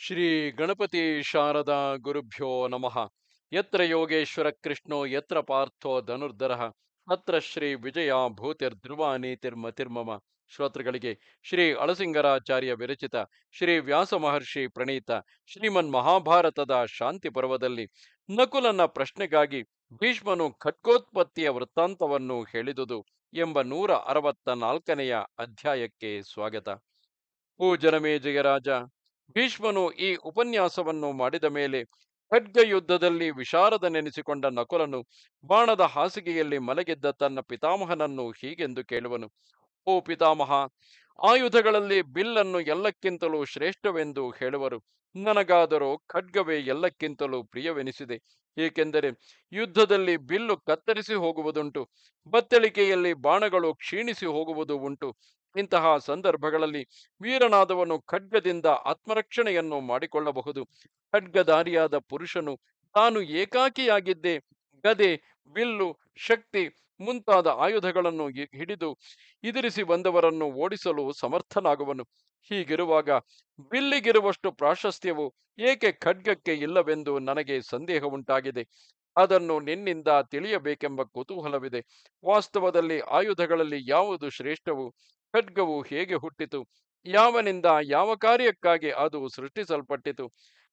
ಶ್ರೀ ಗಣಪತಿ ಶಾರದಾ ಗುರುಭ್ಯೋ ನಮಃ. ಯತ್ರ ಯೋಗೇಶ್ವರ ಕೃಷ್ಣೋ, ಯತ್ರ ಪಾರ್ಥೋ ಧನುರ್ಧರಃ ಅತ್ರ ಶ್ರೀ ವಿಜಯ ಭೂತಿರ್ಧ್ರುವ ನೀತಿರ್ಮತಿರ್ಮಮ ಶ್ರೋತೃಗಳಿಗೆ ಶ್ರೀ ಅಳಸಿಂಗರಾಚಾರ್ಯ ವಿರಚಿತ ಶ್ರೀ ವ್ಯಾಸ ಮಹರ್ಷಿ ಪ್ರಣೀತ ಶ್ರೀಮನ್ ಮಹಾಭಾರತದ ಶಾಂತಿ ಪರ್ವದಲ್ಲಿ ನಕುಲನ ಪ್ರಶ್ನೆಗಾಗಿ ಭೀಷ್ಮನು ಖಟ್ಕೋತ್ಪತ್ತಿಯ ವೃತ್ತಾಂತವನ್ನು ಹೇಳಿದುದು ಎಂಬ ನೂರ ಅರವತ್ತ ನಾಲ್ಕನೆಯ ಅಧ್ಯಾಯಕ್ಕೆ ಸ್ವಾಗತ. ಓ ಭೀಷ್ಮನು ಈ ಉಪನ್ಯಾಸವನ್ನು ಮಾಡಿದ ಮೇಲೆ ಖಡ್ಗ ಯುದ್ಧದಲ್ಲಿ ವಿಶಾರದ ನೆನೆಸಿಕೊಂಡ ನಕುಲನು ಬಾಣದ ಹಾಸಿಗೆಯಲ್ಲಿ ಮಲಗಿದ್ದ ತನ್ನ ಪಿತಾಮಹನನ್ನು ಹೀಗೆಂದು ಕೇಳುವನು, ಓ ಪಿತಾಮಹ ಆಯುಧಗಳಲ್ಲಿ ಬಿಲ್ಲನ್ನು ಎಲ್ಲಕ್ಕಿಂತಲೂ ಶ್ರೇಷ್ಠವೆಂದು ಹೇಳುವರು. ನನಗಾದರೂ ಖಡ್ಗವೇ ಎಲ್ಲಕ್ಕಿಂತಲೂ ಪ್ರಿಯವೆನಿಸಿದೆ. ಏಕೆಂದರೆ ಯುದ್ಧದಲ್ಲಿ ಬಿಲ್ಲು ಕತ್ತರಿಸಿ ಹೋಗುವುದುಂಟು, ಬತ್ತಳಿಕೆಯಲ್ಲಿ ಬಾಣಗಳು ಕ್ಷೀಣಿಸಿ ಹೋಗುವುದು ಉಂಟು. ಇಂತಹ ಸಂದರ್ಭಗಳಲ್ಲಿ ವೀರನಾದವನು ಖಡ್ಗದಿಂದ ಆತ್ಮರಕ್ಷಣೆಯನ್ನು ಮಾಡಿಕೊಳ್ಳಬಹುದು. ಖಡ್ಗಧಾರಿಯಾದ ಪುರುಷನು ತಾನು ಏಕಾಕಿಯಾಗಿದ್ದೆ ಗದೆ ಬಿಲ್ಲು ಶಕ್ತಿ ಮುಂತಾದ ಆಯುಧಗಳನ್ನು ಹಿಡಿದು ಎದುರಿಸಿ ಬಂದವರನ್ನು ಓಡಿಸಲು ಸಮರ್ಥನಾಗುವನು. ಹೀಗಿರುವಾಗ ಬಿಲ್ಲಿಗಿರುವಷ್ಟು ಪ್ರಾಶಸ್ತ್ಯವು ಏಕೆ ಖಡ್ಗಕ್ಕೆ ಇಲ್ಲವೆಂದು ನನಗೆ ಸಂದೇಹ ಉಂಟಾಗಿದೆ ಅದನ್ನು ನಿನ್ನಿಂದ ತಿಳಿಯಬೇಕೆಂಬ ಕುತೂಹಲವಿದೆ. ವಾಸ್ತವದಲ್ಲಿ ಆಯುಧಗಳಲ್ಲಿ ಯಾವುದು ಶ್ರೇಷ್ಠವು? ಖಡ್ಗವು ಹೇಗೆ ಹುಟ್ಟಿತು? ಯಾವನಿಂದ ಯಾವ ಕಾರ್ಯಕ್ಕಾಗಿ ಅದು ಸೃಷ್ಟಿಸಲ್ಪಟ್ಟಿತು?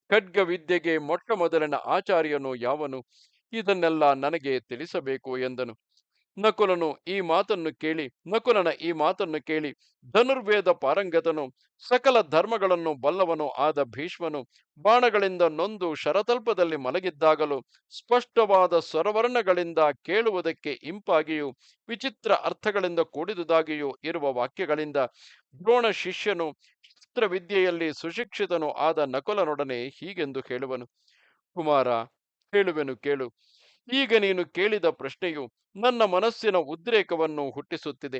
ಖಡ್ಗ ವಿದ್ಯೆಗೆ ಮೊಟ್ಟ ಮೊದಲಿನ ಆಚಾರ್ಯನು ಯಾವನು? ಇದನ್ನೆಲ್ಲ ನನಗೆ ತಿಳಿಸಬೇಕು ಎಂದನು. ನಕುಲನು ಈ ಮಾತನ್ನು ಕೇಳಿ, ನಕುಲನ ಈ ಮಾತನ್ನು ಕೇಳಿ, ಧನುರ್ವೇದ ಪಾರಂಗತನು, ಸಕಲ ಧರ್ಮಗಳನ್ನು ಬಲ್ಲವನು ಆದ ಭೀಷ್ಮನು, ಬಾಣಗಳಿಂದ ನೊಂದು ಶರತಲ್ಪದಲ್ಲಿ ಮಲಗಿದ್ದಾಗಲೂ, ಸ್ಪಷ್ಟವಾದ ಸ್ವರವರ್ಣಗಳಿಂದ ಕೇಳುವುದಕ್ಕೆ ಇಂಪಾಗಿಯೂ, ವಿಚಿತ್ರ ಅರ್ಥಗಳಿಂದ ಕೂಡಿದುದಾಗಿಯೂ ಇರುವ ವಾಕ್ಯಗಳಿಂದ, ದ್ರೋಣ ಶಿಷ್ಯನು ವಿದ್ಯೆಯಲ್ಲಿ ಸುಶಿಕ್ಷಿತನು ಆದ ನಕುಲನೊಡನೆ ಹೀಗೆಂದು ಹೇಳುವನು. ಕುಮಾರ, ಹೇಳುವೆನು ಕೇಳು. ಈಗ ನೀನು ಕೇಳಿದ ಪ್ರಶ್ನೆಯು ನನ್ನ ಮನಸ್ಸಿನ ಉದ್ರೇಕವನ್ನು ಹುಟ್ಟಿಸುತ್ತಿದೆ.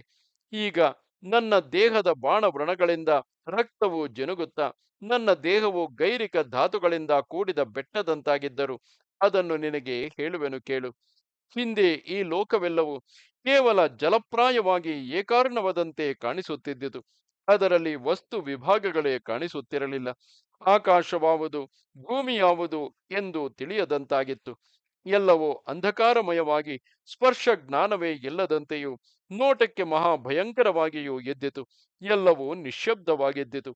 ಈಗ ನನ್ನ ದೇಹದ ಬಾಣ ವ್ರಣಗಳಿಂದ ರಕ್ತವು ಜನುಗುತ್ತಾ, ನನ್ನ ದೇಹವು ಗೈರಿಕ ಧಾತುಗಳಿಂದ ಕೂಡಿದ ಬೆಟ್ಟದಂತಾಗಿದ್ದರು ಅದನ್ನು ನಿನಗೆ ಹೇಳುವೆನು ಕೇಳು. ಹಿಂದೆ ಈ ಲೋಕವೆಲ್ಲವೂ ಕೇವಲ ಜಲಪ್ರಾಯವಾಗಿ ಏಕಾರ್ಣವದಂತೆ ಕಾಣಿಸುತ್ತಿದ್ದುದು. ಅದರಲ್ಲಿ ವಸ್ತು ವಿಭಾಗಗಳೇ ಕಾಣಿಸುತ್ತಿರಲಿಲ್ಲ. ಆಕಾಶವಾವುದು ಭೂಮಿಯಾವುದು ಎಂದು ತಿಳಿಯದಂತಾಗಿತ್ತು. ಎಲ್ಲವೂ ಅಂಧಕಾರಮಯವಾಗಿ ಸ್ಪರ್ಶ ಜ್ಞಾನವೇ ಇಲ್ಲದಂತೆಯೂ ನೋಟಕ್ಕೆ ಮಹಾ ಭಯಂಕರವಾಗಿಯೂ ಎದ್ದಿತು. ಎಲ್ಲವೂ ನಿಶ್ಶಬ್ದವಾಗಿದ್ದಿತು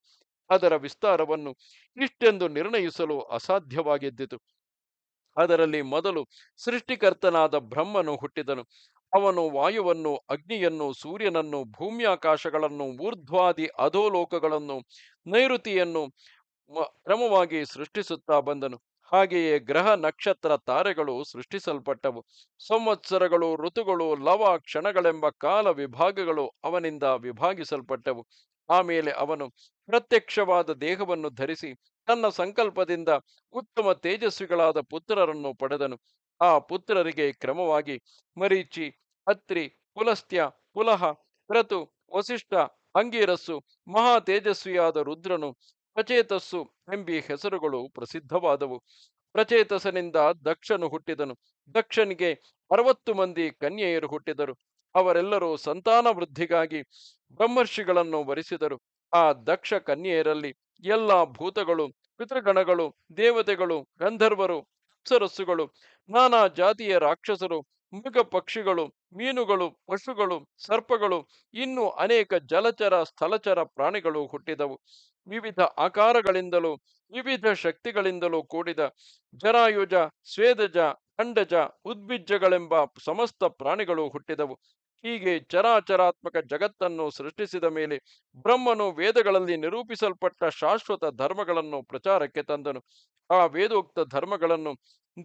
ಅದರ ವಿಸ್ತಾರವನ್ನು ಇಷ್ಟೆಂದು ನಿರ್ಣಯಿಸಲು ಅಸಾಧ್ಯವಾಗಿದ್ದಿತು. ಅದರಲ್ಲಿ ಮೊದಲು ಸೃಷ್ಟಿಕರ್ತನಾದ ಬ್ರಹ್ಮನು ಹುಟ್ಟಿದನು. ಅವನು ವಾಯುವನ್ನು, ಅಗ್ನಿಯನ್ನು, ಸೂರ್ಯನನ್ನು, ಭೂಮ್ಯಾಕಾಶಗಳನ್ನು, ಊರ್ಧ್ವಾದಿ ಅಧೋಲೋಕಗಳನ್ನು, ನೈಋತಿಯನ್ನು ಕ್ರಮವಾಗಿ ಸೃಷ್ಟಿಸುತ್ತಾ ಬಂದನು. ಹಾಗೆಯೇ ಗ್ರಹ ನಕ್ಷತ್ರ ತಾರೆಗಳು ಸೃಷ್ಟಿಸಲ್ಪಟ್ಟವು. ಸಂವತ್ಸರಗಳು, ಋತುಗಳು, ಲವ ಕ್ಷಣಗಳೆಂಬ ಕಾಲ ವಿಭಾಗಗಳು ಅವನಿಂದ ವಿಭಾಗಿಸಲ್ಪಟ್ಟವು. ಆಮೇಲೆ ಅವನು ಪ್ರತ್ಯಕ್ಷವಾದ ದೇಹವನ್ನು ಧರಿಸಿ ತನ್ನ ಸಂಕಲ್ಪದಿಂದ ಉತ್ತಮ ತೇಜಸ್ವಿಗಳಾದ ಪುತ್ರರನ್ನು ಪಡೆದನು. ಆ ಪುತ್ರರಿಗೆ ಕ್ರಮವಾಗಿ ಮರೀಚಿ ಅತ್ರಿ ಪುಲಸ್ತ್ಯ, ಪುಲಹ ಕ್ರತು ವಸಿಷ್ಠ ಅಂಗೀರಸ್ಸು ಮಹಾ ತೇಜಸ್ವಿಯಾದ ರುದ್ರನು ಪ್ರಚೇತಸ್ಸು ಎಂಬಿ ಹೆಸರುಗಳು ಪ್ರಸಿದ್ಧವಾದವು. ಪ್ರಚೇತಸನಿಂದ ದಕ್ಷನು ಹುಟ್ಟಿದನು. ದಕ್ಷನಿಗೆ ಅರವತ್ತು ಮಂದಿ ಕನ್ಯೆಯರು ಹುಟ್ಟಿದರು. ಅವರೆಲ್ಲರೂ ಸಂತಾನ ವೃದ್ಧಿಗಾಗಿ ಬ್ರಹ್ಮರ್ಷಿಗಳನ್ನು ವರಿಸಿದರು. ಆ ದಕ್ಷ ಕನ್ಯೆಯರಲ್ಲಿ ಎಲ್ಲ ಭೂತಗಳು, ಪಿತೃಗಣಗಳು, ದೇವತೆಗಳು, ಗಂಧರ್ವರು, ಅಪ್ಸರಸ್ಸುಗಳು, ನಾನಾ ಜಾತಿಯ ರಾಕ್ಷಸರು ಮೃಗ ಪಕ್ಷಿಗಳು ಮೀನುಗಳು, ಪಶುಗಳು, ಸರ್ಪಗಳು ಇನ್ನೂ ಅನೇಕ ಜಲಚರ, ಸ್ಥಳಚರ ಪ್ರಾಣಿಗಳು ಹುಟ್ಟಿದವು. ವಿವಿಧ ಆಕಾರಗಳಿಂದಲೂ, ವಿವಿಧ ಶಕ್ತಿಗಳಿಂದಲೂ ಕೂಡಿದ ಜರಾಯುಜ, ಸ್ವೇದಜ ಅಂಡಜ ಉದ್ಭಿಜ್ಜಗಳೆಂಬ ಸಮಸ್ತ ಪ್ರಾಣಿಗಳು ಹುಟ್ಟಿದವು. ಹೀಗೆ ಚರಾಚರಾತ್ಮಕ ಜಗತ್ತನ್ನು ಸೃಷ್ಟಿಸಿದ ಮೇಲೆ ಬ್ರಹ್ಮನು ವೇದಗಳಲ್ಲಿ ನಿರೂಪಿಸಲ್ಪಟ್ಟ ಶಾಶ್ವತ ಧರ್ಮಗಳನ್ನು ಪ್ರಚಾರಕ್ಕೆ ತಂದನು. ಆ ವೇದೋಕ್ತ ಧರ್ಮಗಳನ್ನು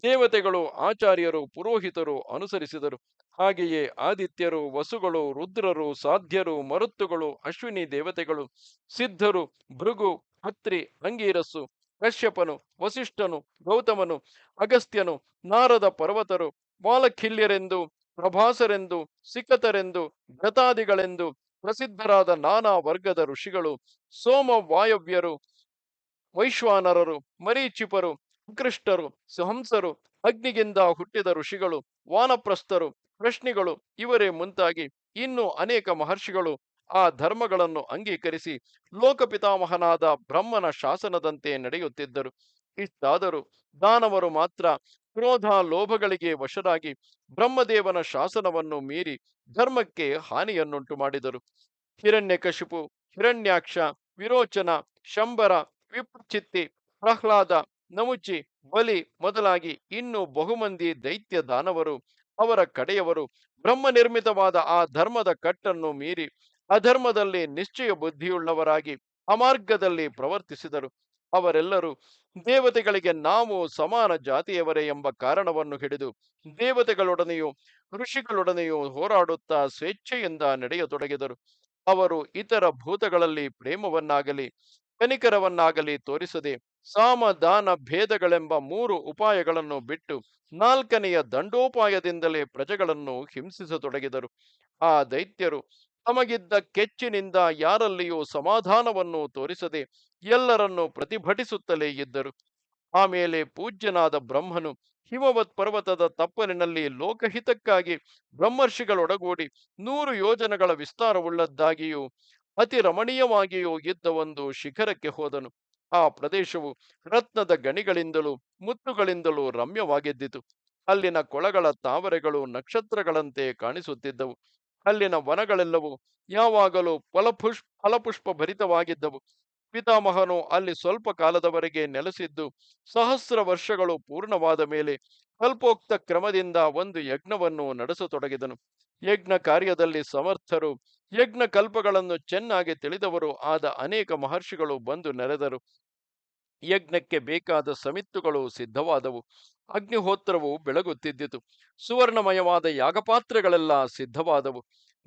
ದೇವತೆಗಳು, ಆಚಾರ್ಯರು, ಪುರೋಹಿತರು ಅನುಸರಿಸಿದರು. ಹಾಗೆಯೇ ಆದಿತ್ಯರು, ವಸುಗಳು, ರುದ್ರರು, ಸಾಧ್ಯರು, ಮರುತ್ತುಗಳು, ಅಶ್ವಿನಿ ದೇವತೆಗಳು, ಸಿದ್ಧರು, ಭೃಗು, ಹತ್ರಿ ಅಂಗೀರಸ್ಸು ಕಶ್ಯಪನು, ವಸಿಷ್ಠನು, ಗೌತಮನು, ಅಗಸ್ತ್ಯನು, ನಾರದ ಪರ್ವತರು ಬಾಲಖಿಲ್ಯರೆಂದು ಪ್ರಭಾಸರೆಂದು ಸಿಕತರೆಂದು ಘತಾದಿಗಳೆಂದು ಪ್ರಸಿದ್ಧರಾದ ನಾನಾ ವರ್ಗದ ಋಷಿಗಳು, ಸೋಮ ವಾಯವ್ಯರು, ವೈಶ್ವಾನರರು, ಮರೀಚಿಪರು ಕೃಷ್ಣರು ಸಹಂಸರು, ಅಗ್ನಿಗಿಂದ ಹುಟ್ಟಿದ ಋಷಿಗಳು, ವಾನಪ್ರಸ್ಥರು, ಪ್ರಶ್ನಿಗಳು ಇವರೇ ಮುಂತಾಗಿ ಇನ್ನೂ ಅನೇಕ ಮಹರ್ಷಿಗಳು ಆ ಧರ್ಮಗಳನ್ನು ಅಂಗೀಕರಿಸಿ ಲೋಕಪಿತಾಮಹನಾದ ಬ್ರಹ್ಮನ ಶಾಸನದಂತೆ ನಡೆಯುತ್ತಿದ್ದರು. ಇಷ್ಟಾದರೂ ದಾನವರು ಮಾತ್ರ ಕ್ರೋಧ ಲೋಭಗಳಿಗೆ ವಶರಾಗಿ ಬ್ರಹ್ಮದೇವನ ಶಾಸನವನ್ನು ಮೀರಿ ಧರ್ಮಕ್ಕೆ ಹಾನಿಯನ್ನುಂಟು ಮಾಡಿದರು. ಹಿರಣ್ಯಕಶಿಪು ಹಿರಣ್ಯಾಕ್ಷ, ವಿರೋಚನ, ಶಂಬರ, ವಿಪ್ರಚಿತ್ತಿ, ಪ್ರಹ್ಲಾದ, ನಮುಚಿ, ಬಲಿ ಮೊದಲಾಗಿ ಇನ್ನು ಬಹುಮಂದಿ ದೈತ್ಯ ದಾನವರು ಅವರ ಕಡೆಯವರು ಬ್ರಹ್ಮ ನಿರ್ಮಿತವಾದ ಆ ಧರ್ಮದ ಕಟ್ಟನ್ನು ಮೀರಿ ಅಧರ್ಮದಲ್ಲಿ ನಿಶ್ಚಯ ಬುದ್ಧಿಯುಳ್ಳವರಾಗಿ ಅಮಾರ್ಗದಲ್ಲಿ ಪ್ರವರ್ತಿಸಿದರು. ಅವರೆಲ್ಲರೂ, ದೇವತೆಗಳಿಗೆ ನಾವು ಸಮಾನ ಜಾತಿಯವರೇ ಎಂಬ ಕಾರಣವನ್ನು ಹಿಡಿದು, ದೇವತೆಗಳೊಡನೆಯೂ, ಋಷಿಗಳೊಡನೆಯೂ ಹೋರಾಡುತ್ತಾ ಸ್ವೇಚ್ಛೆಯಿಂದ ನಡೆಯತೊಡಗಿದರು. ಅವರು ಇತರ ಭೂತಗಳಲ್ಲಿ ಪ್ರೇಮವನ್ನಾಗಲಿ, ಕನಿಕರವನ್ನಾಗಲಿ ತೋರಿಸದೆ ಸಾಮ ದಾನ ಭೇದಗಳೆಂಬ ಮೂರು ಉಪಾಯಗಳನ್ನು ಬಿಟ್ಟು, ನಾಲ್ಕನೆಯ ದಂಡೋಪಾಯದಿಂದಲೇ ಪ್ರಜೆಗಳನ್ನು ಹಿಂಸಿಸತೊಡಗಿದರು. ಆ ದೈತ್ಯರು ತಮಗಿದ್ದ ಕೆಚ್ಚಿನಿಂದ ಯಾರಲ್ಲಿಯೂ ಸಮಾಧಾನವನ್ನು ತೋರಿಸದೆ ಎಲ್ಲರನ್ನೂ ಪ್ರತಿಭಟಿಸುತ್ತಲೇ ಇದ್ದರು. ಆಮೇಲೆ ಪೂಜ್ಯನಾದ ಬ್ರಹ್ಮನು ಹಿಮವತ್ ಪರ್ವತದ ತಪ್ಪಲಿನಲ್ಲಿ ಲೋಕಹಿತಕ್ಕಾಗಿ ಬ್ರಹ್ಮರ್ಷಿಗಳೊಡಗೂಡಿ ನೂರು ಯೋಜನೆಗಳ ವಿಸ್ತಾರವುಳ್ಳದ್ದಾಗಿಯೂ ಅತಿ ರಮಣೀಯವಾಗಿಯೂ ಇದ್ದ ಒಂದು ಶಿಖರಕ್ಕೆ ಹೋದನು. ಆ ಪ್ರದೇಶವು ರತ್ನದ ಗಣಿಗಳಿಂದಲೂ ಮುತ್ತುಗಳಿಂದಲೂ ರಮ್ಯವಾಗಿದ್ದಿತು. ಅಲ್ಲಿನ ಕೊಳಗಳ ತಾವರೆಗಳು ನಕ್ಷತ್ರಗಳಂತೆ ಕಾಣಿಸುತ್ತಿದ್ದವು. ಅಲ್ಲಿನ ವನಗಳೆಲ್ಲವೂ ಯಾವಾಗಲೂ ಫಲಪುಷ್ ಫಲಪುಷ್ಪ ಭರಿತವಾಗಿದ್ದವು ಪಿತಾಮಹನು ಅಲ್ಲಿ ಸ್ವಲ್ಪ ಕಾಲದವರೆಗೆ ನೆಲೆಸಿದ್ದು ಸಹಸ್ರ ವರ್ಷಗಳು ಪೂರ್ಣವಾದ ಮೇಲೆ ಕಲ್ಪೋಕ್ತ ಕ್ರಮದಿಂದ ಒಂದು ಯಜ್ಞವನ್ನು ನಡೆಸತೊಡಗಿದನು. ಯಜ್ಞ ಕಾರ್ಯದಲ್ಲಿ ಸಮರ್ಥರು ಯಜ್ಞ ಕಲ್ಪಗಳನ್ನು ಚೆನ್ನಾಗಿ ತಿಳಿದವರು ಆದ ಅನೇಕ ಮಹರ್ಷಿಗಳು ಬಂದು ನೆರೆದರು. ಯಜ್ಞಕ್ಕೆ ಬೇಕಾದ ಸಮಿತ್ತುಗಳು ಸಿದ್ಧವಾದವು. ಅಗ್ನಿಹೋತ್ರವು ಬೆಳಗುತ್ತಿದ್ದಿತು. ಸುವರ್ಣಮಯವಾದ ಯಾಗಪಾತ್ರೆಗಳೆಲ್ಲ ಸಿದ್ಧವಾದವು.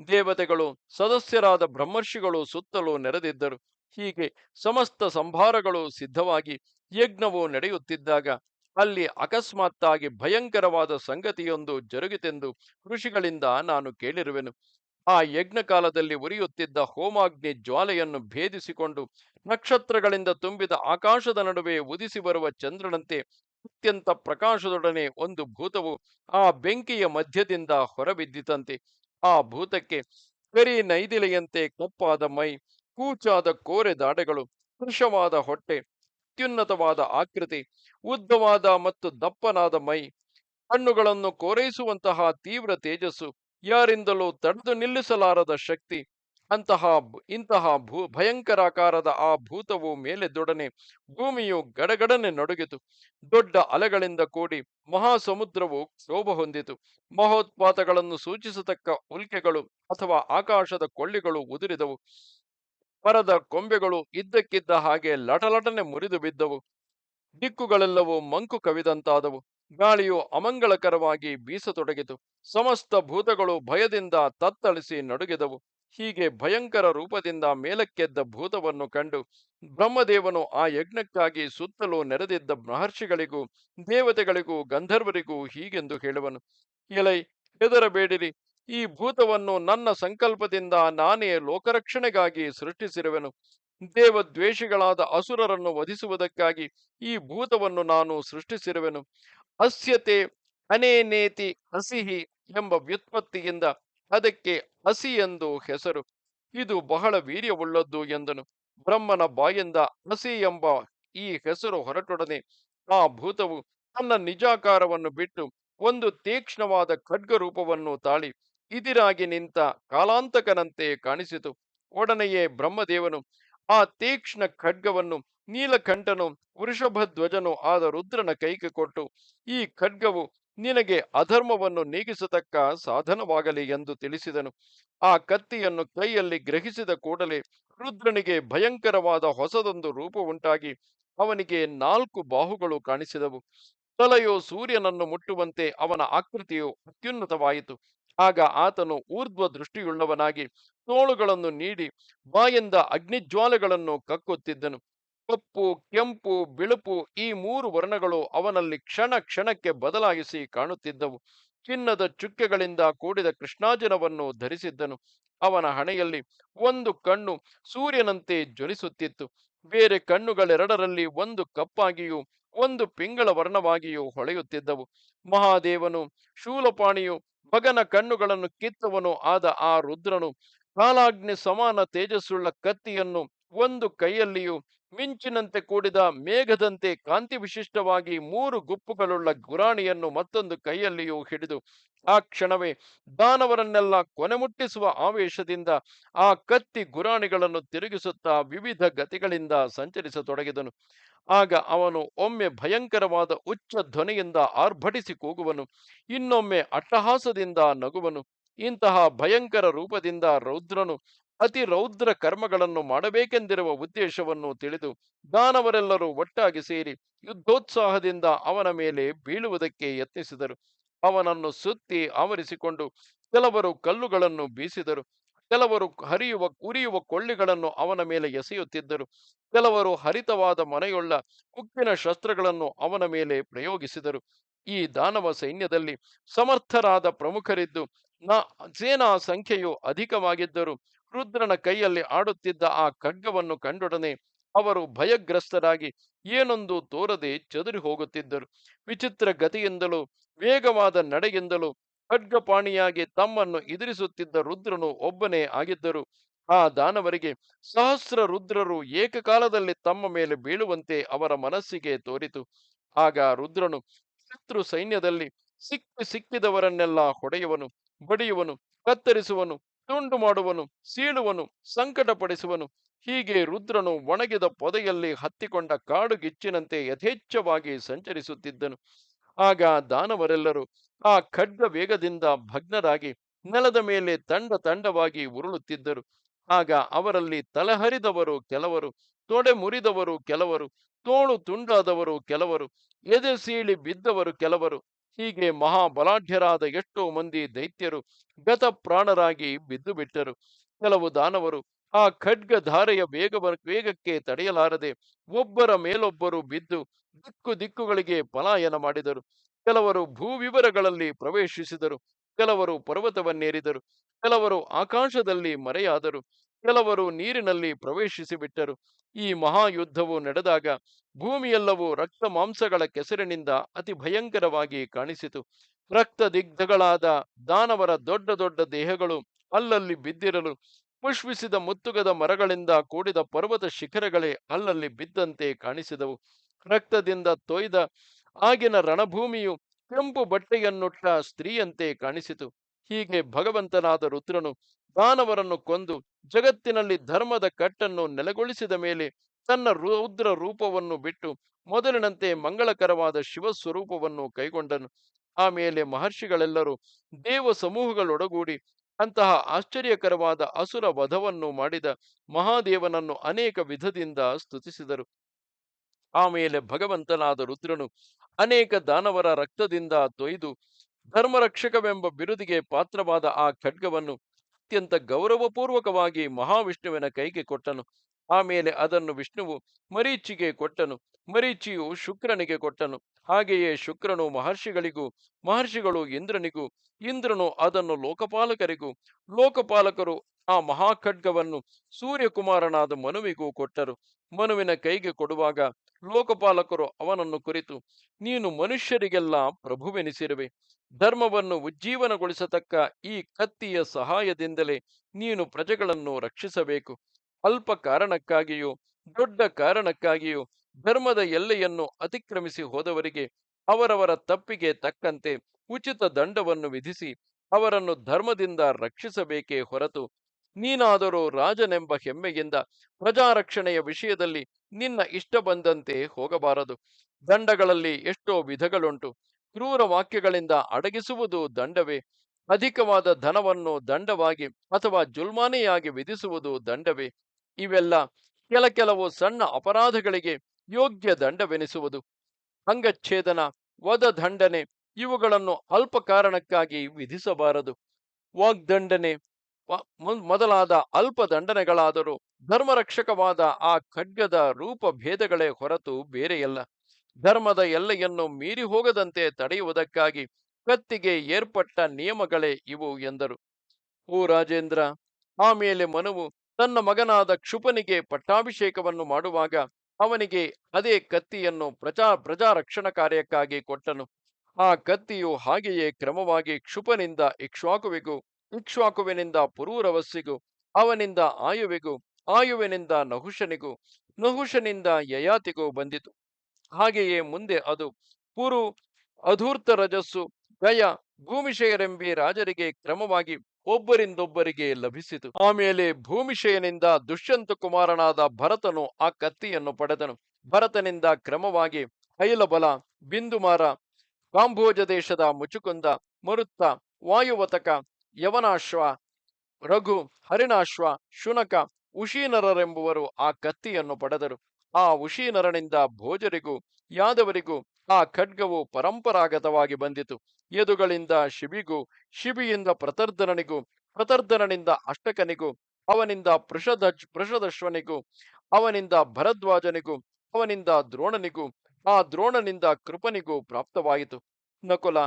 ದೇವತೆಗಳು, ಸದಸ್ಯರಾದ ಬ್ರಹ್ಮರ್ಷಿಗಳು ಸುತ್ತಲೂ ನೆರೆದಿದ್ದರು. ಹೀಗೆ ಸಮಸ್ತ ಸಂಭಾರಗಳು ಸಿದ್ಧವಾಗಿ ಯಜ್ಞವು ನಡೆಯುತ್ತಿದ್ದಾಗ ಅಲ್ಲಿ ಅಕಸ್ಮಾತ್ತಾಗಿ ಭಯಂಕರವಾದ ಸಂಗತಿಯೊಂದು ಜರುಗಿತೆಂದು ಋಷಿಗಳಿಂದ ನಾನು ಕೇಳಿರುವೆನು. ಆ ಯಜ್ಞ ಕಾಲದಲ್ಲಿ ಉರಿಯುತ್ತಿದ್ದ ಹೋಮಾಗ್ನಿ ಜ್ವಾಲೆಯನ್ನು ಭೇದಿಸಿಕೊಂಡು ನಕ್ಷತ್ರಗಳಿಂದ ತುಂಬಿದ ಆಕಾಶದ ನಡುವೆ ಉದಿಸಿ ಬರುವ ಚಂದ್ರನಂತೆ ಅತ್ಯಂತ ಪ್ರಕಾಶದೊಡನೆ ಒಂದು ಭೂತವು ಆ ಬೆಂಕಿಯ ಮಧ್ಯದಿಂದ ಹೊರಬಿದ್ದಿತಂತೆ. ಆ ಭೂತಕ್ಕೆ ಕರಿ ನೈದಿಲೆಯಂತೆ ಕಪ್ಪಾದ ಮೈ, ಕೂಚಾದ ಕೋರೆ ದಾಡೆಗಳು ಕೃಶವಾದ ಹೊಟ್ಟೆ, ಅತ್ಯುನ್ನತವಾದ ಆಕೃತಿ, ಉದ್ದವಾದ ಮತ್ತು ದಪ್ಪನಾದ ಮೈ, ಹಣ್ಣುಗಳನ್ನು ಕೋರೈಸುವಂತಹ ತೀವ್ರ ತೇಜಸ್ಸು ಯಾರಿಂದಲೂ ತಡೆದು ನಿಲ್ಲಿಸಲಾರದ ಶಕ್ತಿ, ಅಂತಹ ಇಂತಹ ಭೂ ಭಯಂಕರಾಕಾರದ ಆ ಭೂತವು ಮೇಲೆ ದೊಡನೆ ಭೂಮಿಯು ಗಡಗಡನೆ ನಡುಗಿತು. ದೊಡ್ಡ ಅಲೆಗಳಿಂದ ಕೂಡಿ ಮಹಾಸಮುದ್ರವು ಕ್ಷೋಭ ಹೊಂದಿತು. ಮಹೋತ್ಪಾತಗಳನ್ನು ಸೂಚಿಸತಕ್ಕ ಉಲ್ಕೆಗಳು ಅಥವಾ ಆಕಾಶದ ಕೊಳ್ಳಿಗಳು ಉದುರಿದವು. ಮರದ ಕೊಂಬೆಗಳು ಇದ್ದಕ್ಕಿದ್ದ ಹಾಗೆ ಲಟಲಟನೆ ಮುರಿದು ಬಿದ್ದವು. ದಿಕ್ಕುಗಳೆಲ್ಲವೂ ಮಂಕು ಕವಿದಂತಾದವು. ಗಾಳಿಯು ಅಮಂಗಳಕರವಾಗಿ ಬೀಸತೊಡಗಿತು. ಸಮಸ್ತ ಭೂತಗಳು ಭಯದಿಂದ ತತ್ತಳಿಸಿ ನಡುಗಿದವು. ಹೀಗೆ ಭಯಂಕರ ರೂಪದಿಂದ ಮೇಲಕ್ಕೆದ್ದ ಭೂತವನ್ನು ಕಂಡು ಬ್ರಹ್ಮದೇವನು ಆ ಯಜ್ಞಕ್ಕಾಗಿ ಸುತ್ತಲೂ ನೆರೆದಿದ್ದ ಮಹರ್ಷಿಗಳಿಗೂ, ದೇವತೆಗಳಿಗೂ, ಗಂಧರ್ವರಿಗೂ ಹೀಗೆಂದು ಹೇಳುವನು. ಎಲೈ, ಹೆದರಬೇಡಿರಿ. ಈ ಭೂತವನ್ನು ನನ್ನ ಸಂಕಲ್ಪದಿಂದ ನಾನೇ ಲೋಕರಕ್ಷಣೆಗಾಗಿ ಸೃಷ್ಟಿಸಿರುವೆನು. ದೇವದ್ವೇಷಿಗಳಾದ ಅಸುರರನ್ನು ವಧಿಸುವುದಕ್ಕಾಗಿ ಈ ಭೂತವನ್ನು ನಾನು ಸೃಷ್ಟಿಸಿರುವೆನು. ಅಸ್ಯತೆ ಅನೇನೇತಿ ಹಸಿಹಿ ಎಂಬ ವ್ಯುತ್ಪತ್ತಿಯಿಂದ ಅದಕ್ಕೆ ಹಸಿ ಎಂದು ಹೆಸರು. ಇದು ಬಹಳ ವೀರ್ಯವುಳ್ಳದ್ದು ಎಂದನು. ಬ್ರಹ್ಮನ ಬಾಯಿಂದ ಹಸಿ ಎಂಬ ಈ ಹೆಸರು ಹೊರಟೊಡನೆ ಆ ಭೂತವು ತನ್ನ ನಿಜಾಕಾರವನ್ನು ಬಿಟ್ಟು ಒಂದು ತೀಕ್ಷ್ಣವಾದ ಖಡ್ಗ ರೂಪವನ್ನು ತಾಳಿ ಇದಿರಾಗಿ ನಿಂತ ಕಾಲಾಂತಕನಂತೆ ಕಾಣಿಸಿತು. ಒಡನೆಯೇ ಬ್ರಹ್ಮದೇವನು ಆ ತೀಕ್ಷ್ಣ ಖಡ್ಗವನ್ನು ನೀಲಕಂಠನು, ವೃಷಭಧ್ವಜನು ಆದ ರುದ್ರನ ಕೈಗೆ ಕೊಟ್ಟು, ಈ ಖಡ್ಗವು ನಿನಗೆ ಅಧರ್ಮವನ್ನು ನೀಗಿಸತಕ್ಕ ಸಾಧನವಾಗಲಿ ಎಂದು ತಿಳಿಸಿದನು. ಆ ಕತ್ತಿಯನ್ನು ಕೈಯಲ್ಲಿ ಗ್ರಹಿಸಿದ ಕೂಡಲೇ ರುದ್ರನಿಗೆ ಭಯಂಕರವಾದ ಹೊಸದೊಂದು ರೂಪ ಅವನಿಗೆ ನಾಲ್ಕು ಬಾಹುಗಳು ಕಾಣಿಸಿದವು. ತಲೆಯು ಸೂರ್ಯನನ್ನು ಮುಟ್ಟುವಂತೆ ಅವನ ಆಕೃತಿಯು ಅತ್ಯುನ್ನತವಾಯಿತು. ಆಗ ಆತನು ಊರ್ಧ್ವ ದೃಷ್ಟಿಯುಳ್ಳವನಾಗಿ ತೋಳುಗಳನ್ನು ನೀಡಿ ಬಾಯಿಂದ ಅಗ್ನಿಜ್ವಾಲಗಳನ್ನು ಕಕ್ಕುತ್ತಿದ್ದನು. ಕಪ್ಪು, ಕೆಂಪು, ಬಿಳುಪು ಈ ಮೂರು ವರ್ಣಗಳು ಅವನಲ್ಲಿ ಕ್ಷಣ ಕ್ಷಣಕ್ಕೆ ಬದಲಾಗಿಸಿ ಕಾಣುತ್ತಿದ್ದವು. ಚಿನ್ನದ ಚುಕ್ಕೆಗಳಿಂದ ಕೂಡಿದ ಕೃಷ್ಣಾಜನವನ್ನು ಧರಿಸಿದ್ದನು. ಅವನ ಹಣೆಯಲ್ಲಿ ಒಂದು ಕಣ್ಣು ಸೂರ್ಯನಂತೆ ಜ್ವಲಿಸುತ್ತಿತ್ತು. ಬೇರೆ ಕಣ್ಣುಗಳೆರಡರಲ್ಲಿ ಒಂದು ಕಪ್ಪಾಗಿಯೂ ಒಂದು ಪಿಂಗಳ ವರ್ಣವಾಗಿಯೂ ಹೊಳೆಯುತ್ತಿದ್ದವು. ಮಹಾದೇವನು, ಶೂಲಪಾಣಿಯು ಮಗನ ಕಣ್ಣುಗಳನ್ನು ಕಿತ್ತವನು ಆದ ಆ ರುದ್ರನು ಕಾಲಾಗ್ನಿ ಸಮಾನ ತೇಜಸ್ಸುಳ್ಳ ಕತ್ತಿಯನ್ನು ಒಂದು ಕೈಯಲ್ಲಿಯೂ ಮಿಂಚಿನಂತೆ ಕೂಡಿದ ಮೇಘದಂತೆ ಕಾಂತಿ ವಿಶಿಷ್ಟವಾಗಿ ಮೂರು ಗುಪ್ಪುಗಳುಳ್ಳ ಗುರಾಣಿಯನ್ನು ಮತ್ತೊಂದು ಕೈಯಲ್ಲಿಯೂ ಹಿಡಿದು, ಆ ಕ್ಷಣವೇ ದಾನವರನ್ನೆಲ್ಲ ಕೊನೆಮುಟ್ಟಿಸುವ ಆವೇಶದಿಂದ ಆ ಕತ್ತಿ ಗುರಾಣಿಗಳನ್ನು ತಿರುಗಿಸುತ್ತಾ ವಿವಿಧ ಗತಿಗಳಿಂದ ಸಂಚರಿಸತೊಡಗಿದನು. ಆಗ ಅವನು ಒಮ್ಮೆ ಭಯಂಕರವಾದ ಉಚ್ಚ ಧ್ವನಿಯಿಂದ ಆರ್ಭಟಿಸಿ ಕೂಗುವನು, ಇನ್ನೊಮ್ಮೆ ಅಟ್ಟಹಾಸದಿಂದ ನಗುವನು. ಇಂತಹ ಭಯಂಕರ ರೂಪದಿಂದ ರೌದ್ರನು ಅತಿ ರೌದ್ರ ಕರ್ಮಗಳನ್ನು ಮಾಡಬೇಕೆಂದಿರುವ ಉದ್ದೇಶವನ್ನು ತಿಳಿದು ದಾನವರೆಲ್ಲರೂ ಒಟ್ಟಾಗಿ ಸೇರಿ ಯುದ್ಧೋತ್ಸಾಹದಿಂದ ಅವನ ಮೇಲೆ ಬೀಳುವುದಕ್ಕೆ ಯತ್ನಿಸಿದರು. ಅವನನ್ನು ಸುತ್ತಿ ಆವರಿಸಿಕೊಂಡು ಕೆಲವರು ಕಲ್ಲುಗಳನ್ನು ಬೀಸಿದರು. ಕೆಲವರು ಹರಿಯುವ, ಉರಿಯುವ ಕೊಳ್ಳಿಗಳನ್ನು ಅವನ ಮೇಲೆ ಎಸೆಯುತ್ತಿದ್ದರು. ಕೆಲವರು ಹರಿತವಾದ ಮನೆಯುಳ್ಳ ಉಕ್ಕಿನ ಶಸ್ತ್ರಗಳನ್ನು ಅವನ ಮೇಲೆ ಪ್ರಯೋಗಿಸಿದರು. ಈ ದಾನವ ಸೈನ್ಯದಲ್ಲಿ ಸಮರ್ಥರಾದ ಪ್ರಮುಖರಿದ್ದು ನ ಸೇನಾ ಸಂಖ್ಯೆಯು ಅಧಿಕವಾಗಿದ್ದರು ರುದ್ರನ ಕೈಯಲ್ಲಿ ಆಡುತ್ತಿದ್ದ ಆ ಖಗ್ಗವನ್ನು ಕಂಡೊಡನೆ ಅವರು ಭಯಗ್ರಸ್ತರಾಗಿ ಏನೊಂದು ತೋರದೆ ಚದುರಿ ಹೋಗುತ್ತಿದ್ದರು. ವಿಚಿತ್ರ ಗತಿಯಿಂದಲೂ, ವೇಗವಾದ ನಡೆಯಿಂದಲೂ ಖಡ್ಗಪಾಣಿಯಾಗಿ ತಮ್ಮನ್ನು ಎದುರಿಸುತ್ತಿದ್ದ ರುದ್ರನು ಒಬ್ಬನೇ ಆಗಿದ್ದರು. ಆ ದಾನವರಿಗೆ ಸಹಸ್ರ ರುದ್ರರು ಏಕಕಾಲದಲ್ಲಿ ತಮ್ಮ ಮೇಲೆ ಬೀಳುವಂತೆ ಅವರ ಮನಸ್ಸಿಗೆ ತೋರಿತು. ಆಗ ರುದ್ರನು ಶತ್ರು ಸೈನ್ಯದಲ್ಲಿ ಸಿಕ್ಕಿ ಸಿಕ್ಕಿದವರನ್ನೆಲ್ಲ ಹೊಡೆಯುವನು, ಬಡಿಯುವನು, ಕತ್ತರಿಸುವನು ತುಂಡು ಮಾಡುವನು ಸೀಳುವನು, ಸಂಕಟಪಡಿಸುವನು. ಹೀಗೆ ರುದ್ರನು ಒಣಗಿದ ಪೊದೆಯಲ್ಲಿ ಹತ್ತಿಕೊಂಡ ಕಾಡುಗಿಚ್ಚಿನಂತೆ ಯಥೇಚ್ಛವಾಗಿ ಸಂಚರಿಸುತ್ತಿದ್ದನು. ಆಗ ದಾನವರೆಲ್ಲರೂ ಆ ಖಡ್ಗ ವೇಗದಿಂದ ಭಗ್ನರಾಗಿ ನೆಲದ ಮೇಲೆ ತಂಡ ತಂಡವಾಗಿ ಉರುಳುತ್ತಿದ್ದರು. ಆಗ ಅವರಲ್ಲಿ ತಲೆಹರಿದವರು ಕೆಲವರು, ತೊಡೆ ಮುರಿದವರು ಕೆಲವರು, ತೋಳು ತುಂಡಾದವರು ಕೆಲವರು, ಎದೆ ಸೀಳಿ ಬಿದ್ದವರು ಕೆಲವರು ಹೀಗೆ ಮಹಾಬಲಾಢ್ಯರಾದ ಎಷ್ಟೋ ಮಂದಿ ದೈತ್ಯರು ಗತ ಪ್ರಾಣರಾಗಿ ಬಿದ್ದು ಬಿಟ್ಟರು ಕೆಲವು ದಾನವರು ಆ ಖಡ್ಗ ಧಾರೆಯ ವೇಗ ವೇಗಕ್ಕೆ ತಡೆಯಲಾರದೆ ಒಬ್ಬರ ಮೇಲೊಬ್ಬರು ಬಿದ್ದು ದಿಕ್ಕು ದಿಕ್ಕುಗಳಿಗೆ ಪಲಾಯನ ಮಾಡಿದರು. ಕೆಲವರು ಭೂವಿವರಗಳಲ್ಲಿ ಪ್ರವೇಶಿಸಿದರು. ಕೆಲವರು ಪರ್ವತವನ್ನೇರಿದರು. ಕೆಲವರು ಆಕಾಶದಲ್ಲಿ ಮರೆಯಾದರು. ಕೆಲವರು ನೀರಿನಲ್ಲಿ ಪ್ರವೇಶಿಸಿಬಿಟ್ಟರು ಈ ಮಹಾಯುದ್ಧವು ನಡೆದಾಗ ಭೂಮಿಯೆಲ್ಲವೂ ರಕ್ತ ಮಾಂಸಗಳ ಕೆಸರಿನಿಂದ ಅತಿ ಭಯಂಕರವಾಗಿ ಕಾಣಿಸಿತು. ರಕ್ತ ದಿಗ್ಧಗಳಾದ ದಾನವರ ದೊಡ್ಡ ದೊಡ್ಡ ದೇಹಗಳು ಅಲ್ಲಲ್ಲಿ ಬಿದ್ದಿರಲು, ಪುಷ್ಪಿಸಿದ ಮುತ್ತುಗದ ಮರಗಳಿಂದ ಕೂಡಿದ ಪರ್ವತ ಶಿಖರಗಳೇ ಅಲ್ಲಲ್ಲಿ ಬಿದ್ದಂತೆ ಕಾಣಿಸಿದವು. ರಕ್ತದಿಂದ ತೊಯ್ದ ಆಗಿನ ರಣಭೂಮಿಯು ಕೆಂಪು ಬಟ್ಟೆಯನ್ನುಟ್ಟ ಸ್ತ್ರೀಯಂತೆ ಕಾಣಿಸಿತು. ಹೀಗೆ ಭಗವಂತನಾದ ರುದ್ರನು ದಾನವರನ್ನು ಕೊಂದು ಜಗತ್ತಿನಲ್ಲಿ ಧರ್ಮದ ಕಟ್ಟನ್ನು ನೆಲೆಗೊಳಿಸಿದ ಮೇಲೆ ತನ್ನ ರೌದ್ರ ರೂಪವನ್ನು ಬಿಟ್ಟು ಮೊದಲಿನಂತೆ ಮಂಗಳಕರವಾದ ಶಿವಸ್ವರೂಪವನ್ನು ಕೈಗೊಂಡನು. ಆಮೇಲೆ ಮಹರ್ಷಿಗಳೆಲ್ಲರೂ ದೇವ ಸಮೂಹಗಳೊಡಗೂಡಿ ಅಂತಹ ಆಶ್ಚರ್ಯಕರವಾದ ಅಸುರ ವಧವನ್ನು ಮಾಡಿದ ಮಹಾದೇವನನ್ನು ಅನೇಕ ವಿಧದಿಂದ ಸ್ತುತಿಸಿದರು. ಆಮೇಲೆ ಭಗವಂತನಾದ ರುದ್ರನು ಅನೇಕ ದಾನವರ ರಕ್ತದಿಂದ ತೊಯ್ದು ಧರ್ಮರಕ್ಷಕವೆಂಬ ಬಿರುದಿಗೆ ಪಾತ್ರವಾದ ಆ ಖಡ್ಗವನ್ನು ಅತ್ಯಂತ ಗೌರವಪೂರ್ವಕವಾಗಿ ಮಹಾವಿಷ್ಣುವಿನ ಕೈಗೆ ಕೊಟ್ಟನು. ಆಮೇಲೆ ಅದನ್ನು ವಿಷ್ಣುವು ಮರೀಚಿಗೆ ಕೊಟ್ಟನು. ಮರೀಚಿಯು ಶುಕ್ರನಿಗೆ ಕೊಟ್ಟನು. ಹಾಗೆಯೇ ಶುಕ್ರನು ಮಹರ್ಷಿಗಳಿಗೂ, ಮಹರ್ಷಿಗಳು ಇಂದ್ರನಿಗೂ, ಇಂದ್ರನು ಅದನ್ನು ಲೋಕಪಾಲಕರಿಗೂ, ಲೋಕಪಾಲಕರು ಆ ಮಹಾಖಡ್ಗವನ್ನು ಸೂರ್ಯಕುಮಾರನಾದ ಮನುವಿಗೂ ಕೊಟ್ಟರು. ಮನುವಿನ ಕೈಗೆ ಕೊಡುವಾಗ ಲೋಕಪಾಲಕರು ಅವನನ್ನು ಕುರಿತು, ನೀನು ಮನುಷ್ಯರಿಗೆಲ್ಲ ಪ್ರಭುವೆನಿಸಿರುವೆ. ಧರ್ಮವನ್ನು ಉಜ್ಜೀವನಗೊಳಿಸತಕ್ಕ ಈ ಕತ್ತಿಯ ಸಹಾಯದಿಂದಲೇ ನೀನು ಪ್ರಜೆಗಳನ್ನು ರಕ್ಷಿಸಬೇಕು. ಅಲ್ಪ ಕಾರಣಕ್ಕಾಗಿಯೂ, ದೊಡ್ಡ ಕಾರಣಕ್ಕಾಗಿಯೂ ಧರ್ಮದ ಎಲ್ಲೆಯನ್ನು ಅತಿಕ್ರಮಿಸಿ ಹೋದವರಿಗೆ ಅವರವರ ತಪ್ಪಿಗೆ ತಕ್ಕಂತೆ ಉಚಿತ ದಂಡವನ್ನು ವಿಧಿಸಿ ಅವರನ್ನು ಧರ್ಮದಿಂದ ರಕ್ಷಿಸಬೇಕೇ ಹೊರತು ನೀನಾದರೂ ರಾಜನೆಂಬ ಹೆಮ್ಮೆಯಿಂದ ಪ್ರಜಾರಕ್ಷಣೆಯ ವಿಷಯದಲ್ಲಿ ನಿನ್ನ ಇಷ್ಟ ಬಂದಂತೆ ಹೋಗಬಾರದು. ದಂಡಗಳಲ್ಲಿ ಎಷ್ಟೋ ವಿಧಗಳುಂಟು. ಕ್ರೂರ ವಾಕ್ಯಗಳಿಂದ ಅಡಗಿಸುವುದು ದಂಡವೇ. ಅಧಿಕವಾದ ಧನವನ್ನು ದಂಡವಾಗಿ ಅಥವಾ ಜುಲ್ಮಾನೆಯಾಗಿ ವಿಧಿಸುವುದು ದಂಡವೇ. ಇವೆಲ್ಲ ಕೆಲ ಕೆಲವು ಸಣ್ಣ ಅಪರಾಧಗಳಿಗೆ ಯೋಗ್ಯ ದಂಡವೆನಿಸುವುದು. ಅಂಗಚ್ಛೇದನ, ವಧ ದಂಡನೆ ಇವುಗಳನ್ನು ಅಲ್ಪ ಕಾರಣಕ್ಕಾಗಿ ವಿಧಿಸಬಾರದು. ವಾಗ್ದಂಡನೆ ಮೊದಲಾದ ಅಲ್ಪ ದಂಡನೆಗಳಾದರೂ ಧರ್ಮರಕ್ಷಕವಾದ ಆ ಖಡ್ಗದ ರೂಪ ಭೇದಗಳೇ ಹೊರತು ಬೇರೆಯಲ್ಲ. ಧರ್ಮದ ಎಲ್ಲೆಯನ್ನು ಮೀರಿ ಹೋಗದಂತೆ ತಡೆಯುವುದಕ್ಕಾಗಿ ಕತ್ತಿಗೆ ಏರ್ಪಟ್ಟ ನಿಯಮಗಳೇ ಇವು ಎಂದರು. ಓ ರಾಜೇಂದ್ರ ಆಮೇಲೆ ಮನುವು ತನ್ನ ಮಗನಾದ ಕ್ಷುಪನಿಗೆ ಪಟ್ಟಾಭಿಷೇಕವನ್ನು ಮಾಡುವಾಗ ಅವನಿಗೆ ಅದೇ ಕತ್ತಿಯನ್ನು ಪ್ರಜಾ ಪ್ರಜಾ ರಕ್ಷಣಾ ಕಾರ್ಯಕ್ಕಾಗಿ ಕೊಟ್ಟನು. ಆ ಕತ್ತಿಯು ಹಾಗೆಯೇ ಕ್ರಮವಾಗಿ ಕ್ಷುಪನಿಂದ ಇಕ್ಷ್ವಾಕುವಿಗೂ ಇಕ್ಷ್ವಾಕುವಿನಿಂದ ಪುರೂರವಸ್ಸಿಗೂ, ಅವನಿಂದ ಆಯುವಿಗೂ, ಆಯುವಿನಿಂದ ನಹುಷನಿಗೂ, ನಹುಷನಿಂದ ಯಯಾತಿಗೂ ಬಂದಿತು. ಹಾಗೆಯೇ ಮುಂದೆ ಅದು ಪುರು ಅಧೂರ್ತ ರಜಸ್ಸು, ಗಯ, ಭೂಮಿಷಯರೆಂಬಿ ರಾಜರಿಗೆ ಕ್ರಮವಾಗಿ ಒಬ್ಬರಿಂದೊಬ್ಬರಿಗೆ ಲಭಿಸಿತು. ಆಮೇಲೆ ಭೂಮಿಷಯನಿಂದ ದುಷ್ಯಂತ ಕುಮಾರನಾದ ಭರತನು ಆ ಕತ್ತಿಯನ್ನು ಪಡೆದನು. ಭರತನಿಂದ ಕ್ರಮವಾಗಿ ಹೈಲಬಲ, ಬಿಂದುಮಾರ ಕಾಂಭೋಜ ದೇಶದ ಮುಚುಕುಂದ, ಮರುತ್ತ ವಾಯುವತಕ ಯವನಾಶ್ವ, ರಘು ಹರಿಣಾಶ್ವ ಶುನಕ ಉಶೀನರರೆಂಬುವರು ಆ ಕತ್ತಿಯನ್ನು ಪಡೆದರು. ಆ ಉಶೀನರನಿಂದ ಭೋಜರಿಗೂ, ಯಾದವರಿಗೂ, ಆ ಖಡ್ಗವು ಪರಂಪರಾಗತವಾಗಿ ಬಂದಿತು. ಎದುಗಳಿಂದ ಶಿಬಿಗೂ, ಶಿಬಿಯಿಂದ ಪ್ರತರ್ಧನನಿಗೂ, ಪ್ರತರ್ಧನನಿಂದ ಅಷ್ಟಕನಿಗೂ, ಅವನಿಂದ ಪೃಷಧ್ವಜ್ ಪೃಷದಶ್ವನಿಗೂ ಅವನಿಂದ ಭರದ್ವಾಜನಿಗೂ, ಅವನಿಂದ ದ್ರೋಣನಿಗೂ, ಆ ದ್ರೋಣನಿಂದ ಕೃಪನಿಗೂ ಪ್ರಾಪ್ತವಾಯಿತು. ನಕುಲ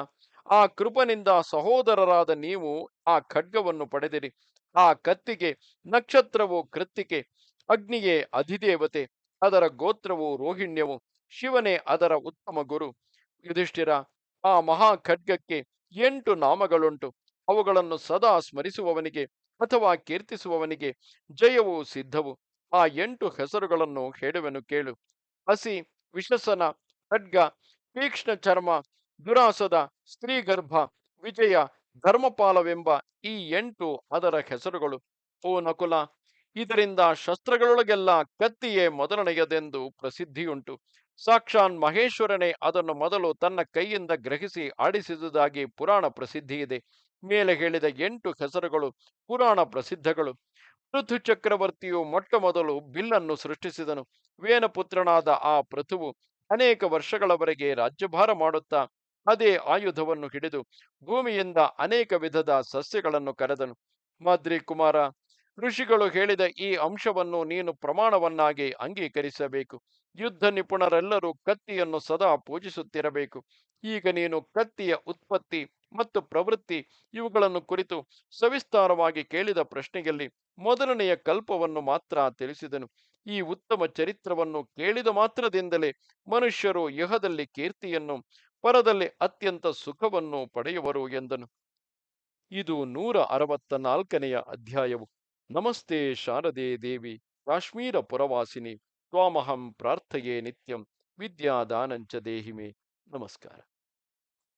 ಆ ಕೃಪನಿಂದ ಸಹೋದರರಾದ ನೀವು ಆ ಖಡ್ಗವನ್ನು ಪಡೆದಿರಿ. ಆ ಕತ್ತಿಗೆ ನಕ್ಷತ್ರವು ಕೃತ್ತಿಕೆ, ಅಗ್ನಿಯೇ ಅಧಿದೇವತೆ, ಅದರ ಗೋತ್ರವು ರೋಹಿಣ್ಯವು, ಶಿವನೇ ಅದರ ಉತ್ತಮ ಗುರು. ಯುಧಿಷ್ಠಿರ, ಆ ಮಹಾ ಖಡ್ಗಕ್ಕೆ ಎಂಟು ನಾಮಗಳುಂಟು. ಅವುಗಳನ್ನು ಸದಾ ಸ್ಮರಿಸುವವನಿಗೆ ಅಥವಾ ಕೀರ್ತಿಸುವವನಿಗೆ ಜಯವು ಸಿದ್ಧವು. ಆ ಎಂಟು ಹೆಸರುಗಳನ್ನು ಹೇಳುವೆನು ಕೇಳು. ಹಸಿ ವಿಶಸನ ಖಡ್ಗ, ತೀಕ್ಷ್ಣ ಚರ್ಮ ದುರಾಸದ ಸ್ತ್ರೀಗರ್ಭ ವಿಜಯ ಧರ್ಮಪಾಲವೆಂಬ ಈ ಎಂಟು ಅದರ ಹೆಸರುಗಳು. ಓ ನಕುಲ, ಇದರಿಂದ ಶಸ್ತ್ರಗಳೊಳಗೆಲ್ಲ ಕತ್ತಿಯೇ ಮೊದಲನೆಯದೆಂದು ಪ್ರಸಿದ್ಧಿಯುಂಟು. ಸಾಕ್ಷಾನ್ ಮಹೇಶ್ವರನೇ ಅದನ್ನು ಮೊದಲು ತನ್ನ ಕೈಯಿಂದ ಗ್ರಹಿಸಿ ಆಡಿಸಿದುದಾಗಿ ಪುರಾಣ ಪ್ರಸಿದ್ಧಿ ಇದೆ. ಮೇಲೆ ಹೇಳಿದ ಎಂಟು ಹೆಸರುಗಳು ಪುರಾಣ ಪ್ರಸಿದ್ಧಗಳು. ಪೃಥು ಚಕ್ರವರ್ತಿಯು ಮೊಟ್ಟ ಮೊದಲು ಬಿಲ್ಲನ್ನು ಸೃಷ್ಟಿಸಿದನು. ವೇನಪುತ್ರನಾದ ಆ ಪೃಥುವು ಅನೇಕ ವರ್ಷಗಳವರೆಗೆ ರಾಜ್ಯಭಾರ ಮಾಡುತ್ತಾ ಅದೇ ಆಯುಧವನ್ನು ಹಿಡಿದು ಭೂಮಿಯಿಂದ ಅನೇಕ ವಿಧದ ಸಸ್ಯಗಳನ್ನು ಕರೆದನು. ಮಾದ್ರಿ ಕುಮಾರ, ಋಷಿಗಳು ಹೇಳಿದ ಈ ಅಂಶವನ್ನು ನೀನು ಪ್ರಮಾಣವನ್ನಾಗಿ ಅಂಗೀಕರಿಸಬೇಕು. ಯುದ್ಧ ನಿಪುಣರೆಲ್ಲರೂ ಕತ್ತಿಯನ್ನು ಸದಾ ಪೂಜಿಸುತ್ತಿರಬೇಕು. ಈಗ ನೀನು ಕತ್ತಿಯ ಉತ್ಪತ್ತಿ ಮತ್ತು ಪ್ರವೃತ್ತಿ ಇವುಗಳನ್ನು ಕುರಿತು ಸವಿಸ್ತಾರವಾಗಿ ಕೇಳಿದ ಪ್ರಶ್ನೆಯಲ್ಲಿ ಮೊದಲನೆಯ ಕಲ್ಪವನ್ನು ಮಾತ್ರ ತಿಳಿಸಿದನು. ಈ ಉತ್ತಮ ಚರಿತ್ರವನ್ನು ಕೇಳಿದ ಮಾತ್ರದಿಂದಲೇ ಮನುಷ್ಯರು ಯಹದಲ್ಲಿ ಕೀರ್ತಿಯನ್ನು, ಪರದಲ್ಲಿ ಅತ್ಯಂತ ಸುಖವನ್ನು ಪಡೆಯುವರು ಎಂದನು. ಇದು ನೂರ ಅರವತ್ತ ನಾಲ್ಕನೆಯ ಅಧ್ಯಾಯವು. ನಮಸ್ತೆ ಶಾರದೆ ದೇವಿ, ಕಾಶ್ಮೀರ ಪುರವಾಸಿನಿ, ತ್ವಾಮಹಂ ಪ್ರಾರ್ಥೆಯೇ ನಿತ್ಯಂ, ವಿದ್ಯಾದಾನಂಚ ದೇಹಿಮೆ. ನಮಸ್ಕಾರ.